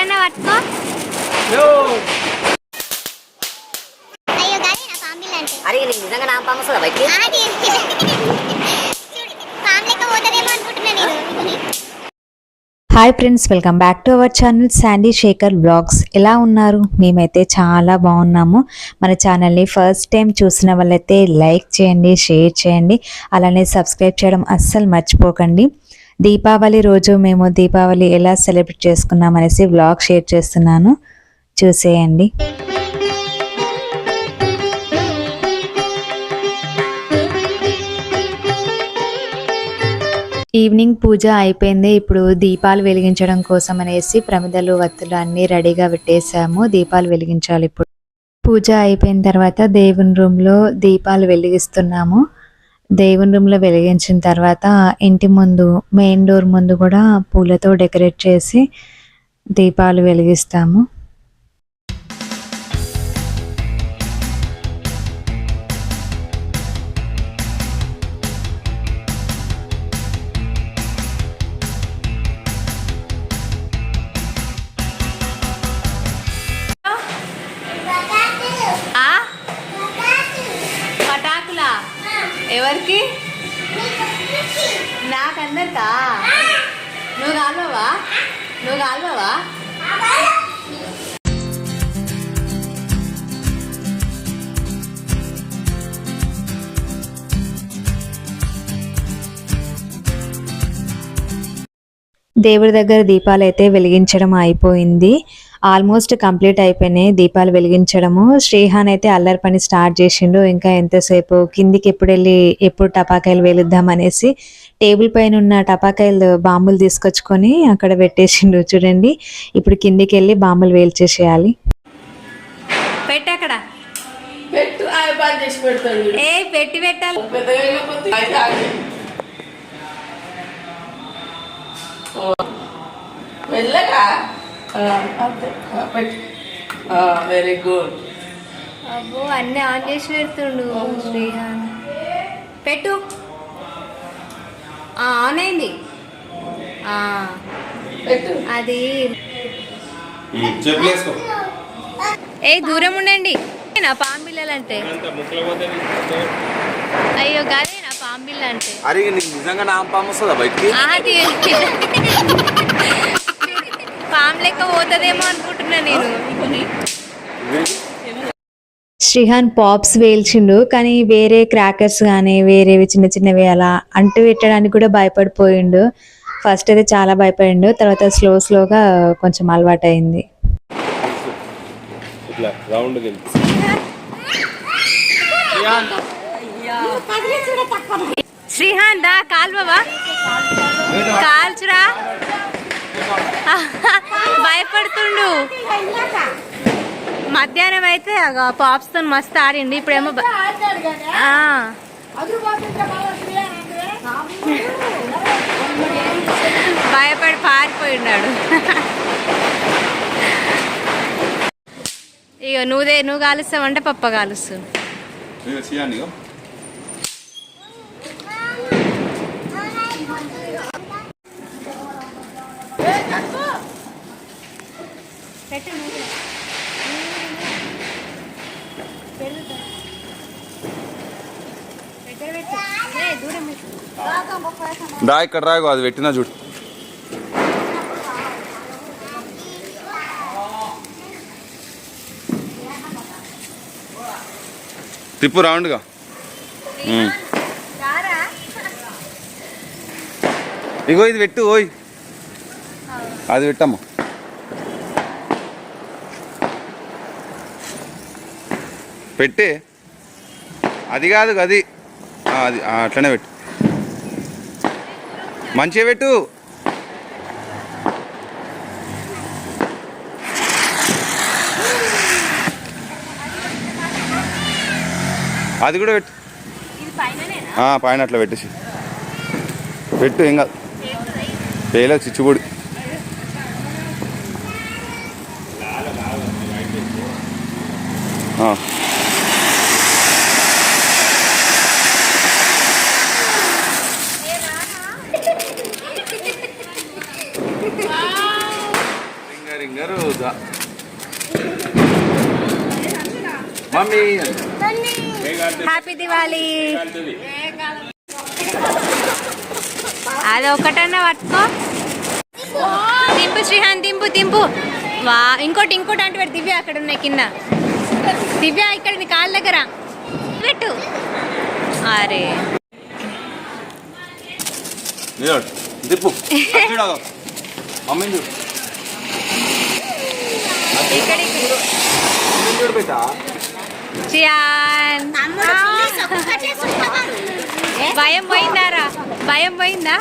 ఎట్టన్నా పట్టుకో అయ్యో గాలి నా పాంబిల్ అంటే అరే నీకు నిజంగా నా పాము వస్తుందా బయటికి? ఆది పాము లెక్క పోతుందేమో అనుకుంటున్నా నేను. Hi friends welcome back to our channel Sandy Shekar blogs ఎలా ఉన్నారు? మేమైతే చాలా బాగున్నాము. మన ఛానల్ని ఫస్ట్ టైం చూసిన వాళ్ళైతే లైక్ చేయండి షేర్ చేయండి. అలానే సబ్స్క్రైబ్ చేయడం అస్సలు మర్చిపోకండి. దీపావళి రోజు మేము దీపావళి ఎలా సెలబ్రేట్ చేసుకున్నాం అనేసి వ్లాగ్ షేర్ చేస్తున్నాను. చూసేయండి. ఈవినింగ్ పూజ అయిపోయింది. ఇప్పుడు దీపాలు వెలిగించడం కోసం అనేసి ప్రమిదలు వత్తులు అన్నీ రెడీగా పెట్టేశాము. దీపాలు వెలిగించాలి ఇప్పుడు. పూజ అయిపోయిన తర్వాత దేవుని రూమ్లో దీపాలు వెలిగిస్తున్నాము. దేవుని రూమ్లో వెలిగించిన తర్వాత ఇంటి ముందు మెయిన్ డోర్ ముందు కూడా పూలతో డెకరేట్ చేసి దీపాలు వెలిగిస్తాము. అందరికా? నువ్వు కాల్వవా? నువ్వు కాల్వవా? దేవుడి దగ్గర దీపాలు అయితే వెలిగించడం అయిపోయింది ఆల్మోస్ట్ కంప్లీట్ అయిపోయినాయి దీపాలు వెలిగించడము. శ్రీహాన్ అయితే అల్లరి పని స్టార్ట్ చేసిండు ఇంకా ఎంతసేపు కిందికి ఎప్పుడు వెళ్ళి ఎప్పుడు టపాకాయలు వెలుద్దాం అనేసి టేబుల్ పైన ఉన్న టపాకాయలు బాంబులు తీసుకొచ్చుకొని అక్కడ పెట్టేసిండు చూడండి. ఇప్పుడు కిందికి వెళ్ళి బాంబులు వేల్చేసేయాలి. పెట్టు అక్కడ. పెట్టు ఆయన పని చేసి పెడతాడు వీడు. ఏ పెట్టి పెట్టాలి. పెద్దగా అయిపోతే ఆయన ఆగి. ఓ. మెల్లగా ఆ, అంతే ఆ, పెట్టు వెరీ గుడ్ అబ్బో అన్ని ఆన్ చేసి పెడుతుండు శ్రీహాన్ పెట్టు. ఆ, ఆన్ అయింది. ఆ, పెట్టు. అది. ఏ దూరం ఉండండి. నా పాంబిల్లలు అంటే. అయ్యో గదే నా పాంబిల్ల అంటే. అరే నీకు నిజంగా నా పాము వస్తుందా బయటికి? పాము లెక్క పోతుందేమో అనుకుంటున్నా నేను. శ్రీహాన్ పాప్స్ వేల్చిండు కానీ వేరే క్రాకర్స్ కానీ వేరేవి చిన్న చిన్నవి అలా అంటు పెట్టడానికి కూడా భయపడిపోయిండు. ఫస్ట్ అయితే చాలా భయపడిండు తర్వాత స్లో స్లోగా కొంచెం అలవాటు అయింది ఇట్లా రౌండ్ గెలిచి శ్రీహాన్ దా కాల్వవా? కాల్చురా? భయపడుతుండు. మధ్యాహ్నం అయితే పాప్స్తో మస్తు ఆడిండు. ఇప్పుడేమో భయపడి పారిపోయినాడు ఇక నువ్వుదే నువ్వు కాలుస్తావంటే పప్ప కాలుస్తుంది చేయండి రా ఇక్కడ రాగు అది పెట్టినా చూడు. తిప్పు రౌండ్గా. ఇగో ఇది పెట్టు ఓయ్. అది పెట్టమ్మా. పెట్టి అది కాదు అది అది అట్లనే పెట్టు. మంచిగా పెట్టు. అది కూడా పెట్టు. పైన అట్లా పెట్టేసి. పెట్టు ఏం కాదు. పేలకు చిచ్చుబుడి. ఆ. రింగ రింగ ఫింగర్ మమ్మీ. హ్యాపీ దివాలి అది ఒకటన్నా పట్టుకో. దింపు శ్రీహాన్ దింపు దింపు. వా ఇంకోటి ఇంకోటి అంటే పెట్టు దివ్య అక్కడ ఉన్నాయి కింద. దివ్య ఇక్కడ నీ కాళ్ళ దగ్గర. పెట్టు. అరే. దిప్పు ఇక్కడ భయం పోయిందారా? భయం పోయిందా?